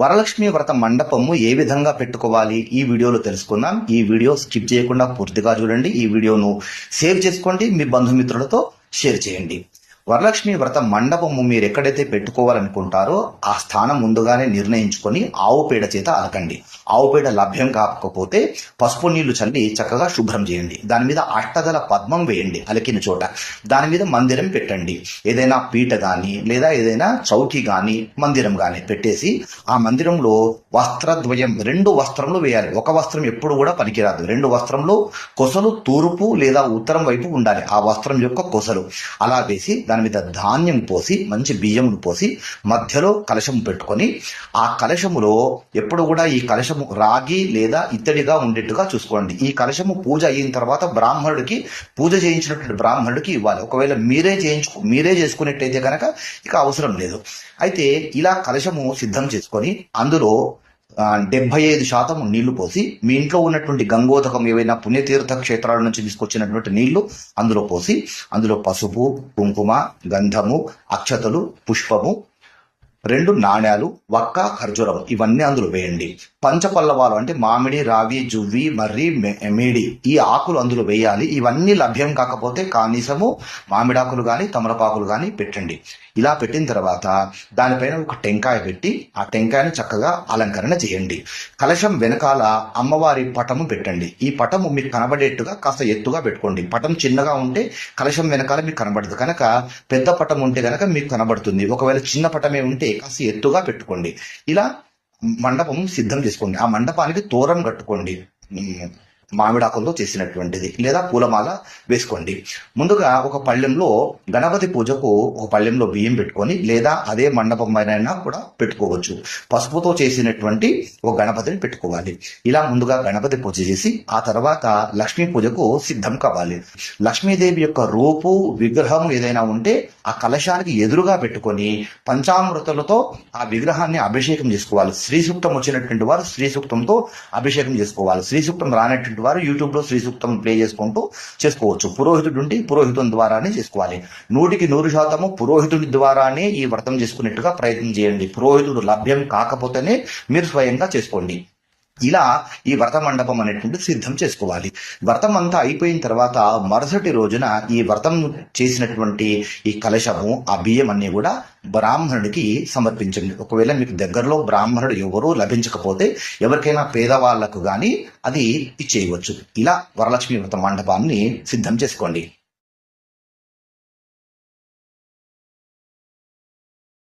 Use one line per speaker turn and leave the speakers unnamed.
వరలక్ష్మి వ్రత మండపము ఏ విధంగా పెట్టుకోవాలి ఈ వీడియోలో తెలుసుకుందాం. ఈ వీడియో స్కిప్ చేయకుండా పూర్తిగా చూడండి. ఈ వీడియోను సేవ్ చేసుకోండి. మీ బంధుమిత్రులతో షేర్ చేయండి. వరలక్ష్మి వ్రత మండపము మీరు ఎక్కడైతే పెట్టుకోవాలనుకుంటారో ఆ స్థానం ముందుగానే నిర్ణయించుకొని ఆవు పేడ చేత అలకండి. ఆవు పేడ లభ్యం కాకపోతే పసుపు నీళ్ళు చల్లి చక్కగా శుభ్రం చేయండి. దాని మీద అష్టదల పద్మం వేయండి అలికిన చోట. దాని మీద మందిరం పెట్టండి. ఏదైనా పీట గాని లేదా ఏదైనా చౌకి గాని మందిరం గాని పెట్టేసి ఆ మందిరంలో వస్త్రద్వయం రెండు వస్త్రములు వేయాలి. ఒక వస్త్రం ఎప్పుడు కూడా పనికిరాదు. రెండు వస్త్రంలో కొసలు తూర్పు లేదా ఉత్తరం వైపు ఉండాలి. ఆ వస్త్రం యొక్క కొసలు. అలా వేసి దాని మీద ధాన్యం పోసి మంచి బియ్యమును పోసి మధ్యలో కలశం పెట్టుకొని ఆ కలశములో ఎప్పుడు కూడా ఈ కలశము రాగి లేదా ఇత్తడిగా ఉండేట్టుగా చూసుకోండి. ఈ కలశము పూజ అయిన తర్వాత బ్రాహ్మణుడికి పూజ చేయించినటువంటి బ్రాహ్మణుడికి ఇవ్వాలి. ఒకవేళ మీరే చేయించు మీరే చేసుకునేట్టయితే కనుక ఇక అవసరం లేదు. అయితే ఇలా కలశము సిద్ధం చేసుకొని అందులో డెబ్బై ఐదు శాతం నీళ్ళు పోసి మీ ఇంట్లో ఉన్నటువంటి గంగోదకం ఏవైనా పుణ్యతీర్థ క్షేత్రాల నుంచి తీసుకొచ్చినటువంటి నీళ్ళు అందులో పోసి అందులో పసుపు కుంకుమ గంధము అక్షతలు పుష్పము రెండు నాణ్యాలు వక్క ఖర్జూరం ఇవన్నీ అందులో వేయండి. పంచపల్లవాలు అంటే మామిడి రావి జువ్వి మర్రి మేడి ఈ ఆకులు అందులో వేయాలి. ఇవన్నీ లభ్యం కాకపోతే కనీసము మామిడాకులు కానీ తమలపాకులు కానీ పెట్టండి. ఇలా పెట్టిన తర్వాత దానిపైన ఒక టెంకాయ పెట్టి ఆ టెంకాయను చక్కగా అలంకరణ చేయండి. కలశం వెనకాల అమ్మవారి పటము పెట్టండి. ఈ పటము మీకు కనబడేట్టుగా కాస్త ఎత్తుగా పెట్టుకోండి. పటం చిన్నగా ఉంటే కలశం వెనకాల మీకు కనబడదు. కనుక పెద్ద పటం ఉంటే కనుక మీకు కనబడుతుంది. ఒకవేళ చిన్న పటమే ఉంటే కాస్త ఎత్తుగా పెట్టుకోండి. ఇలా మండపం సిద్ధం చేసుకోండి. ఆ మండపానికి తోరం కట్టుకోండి. మామిడాకులతో చేసినటువంటిది. లేదా పూలమాల వేసుకోండి. ముందుగా ఒక పళ్ళెంలో గణపతి పూజకు ఒక పళ్ళెంలో బియ్యం పెట్టుకొని లేదా అదే మండపం పైన కూడా పెట్టుకోవచ్చు. పసుపుతో చేసినటువంటి ఒక గణపతిని పెట్టుకోవాలి. ఇలా ముందుగా గణపతి పూజ చేసి ఆ తర్వాత లక్ష్మీ పూజకు సిద్ధం కావాలి. లక్ష్మీదేవి యొక్క రూపు విగ్రహం ఏదైనా ఉంటే ఆ కలశానికి ఎదురుగా పెట్టుకొని పంచామృతులతో ఆ విగ్రహాన్ని అభిషేకం చేసుకోవాలి. శ్రీ సూక్తం వచ్చినటువంటి వారు శ్రీ సూక్తంతో అభిషేకం చేసుకోవాలి. శ్రీ సూక్తం రానటువంటి వారు యూట్యూబ్లో శ్రీ సూక్తం ప్లే చేసుకుంటూ చేసుకోవచ్చు. పురోహితుడు ఉండి పురోహితుని ద్వారానే చేసుకోవాలి. నూటికి నూరు శాతము పురోహితుడి ద్వారానే ఈ వ్రతం చేసుకునేట్టుగా ప్రయత్నం చేయండి. పురోహితుడు లభ్యం కాకపోతేనే మీరు స్వయంగా చేసుకోండి. ఇలా ఈ వ్రత మండపం అనేటువంటి సిద్ధం చేసుకోవాలి. వ్రతం అంతా అయిపోయిన తర్వాత మరుసటి రోజున ఈ వ్రతం చేసినటువంటి ఈ కలశము ఆ బియ్యం అన్ని కూడా బ్రాహ్మణుడికి సమర్పించండి. ఒకవేళ మీకు దగ్గరలో బ్రాహ్మణుడు ఎవరూ లభించకపోతే ఎవరికైనా పేదవాళ్ళకు గాని అది ఇచ్చేయవచ్చు. ఇలా వరలక్ష్మి వ్రత మండపాన్ని సిద్ధం చేసుకోండి.